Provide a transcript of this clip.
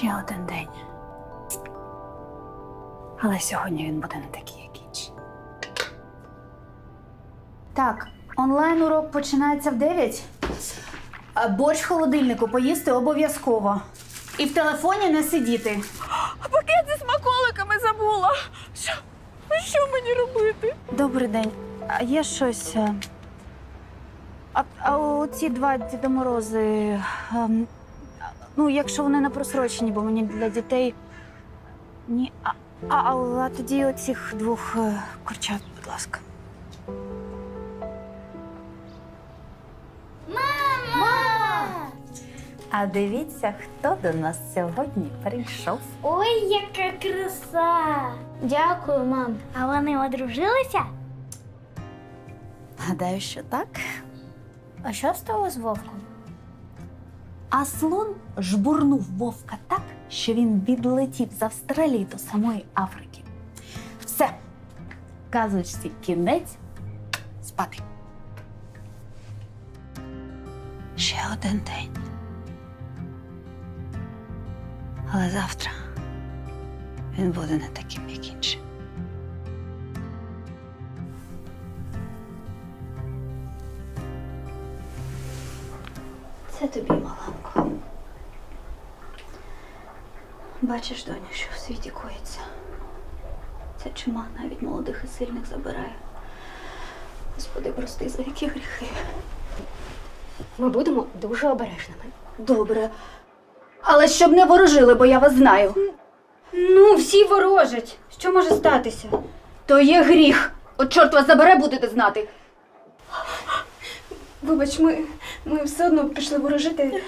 Ще один день. Але сьогодні він буде не такий, як інші. Так, онлайн урок починається в 9. А борщ в холодильнику поїсти обов'язково. І в телефоні не сидіти. Пакет зі смаколиками забула. Що, що мені робити? Добрий день. А є щось. е, А, а оці два Діда Морози. ем, ну, якщо вони не просрочені, бо мені для дітей. Ні. А, а, а, а тоді оцих двох е, курчат, будь ласка. А дивіться, хто до нас сьогодні прийшов. Ой, яка краса! Дякую, мам. А вони одружилися? Гадаю, що так. А що стало з вовком? А слон жбурнув вовка так, що він відлетів з Австралії до самої Африки. Все. Казочці кінець. Спати. Ще один день. Але завтра він буде не таким, як інші. Це тобі, Маланко. Бачиш, доню, що в світі коїться. Ця чума навіть молодих і сильних забирає. Господи, прости, за які гріхи. Ми будемо дуже обережними. Добре. Але щоб не ворожили, бо я вас знаю. Ну, всі ворожать. Що може статися? То є гріх. От чорт вас забере, будете знати. Вибач, ми, ми все одно пішли ворожити.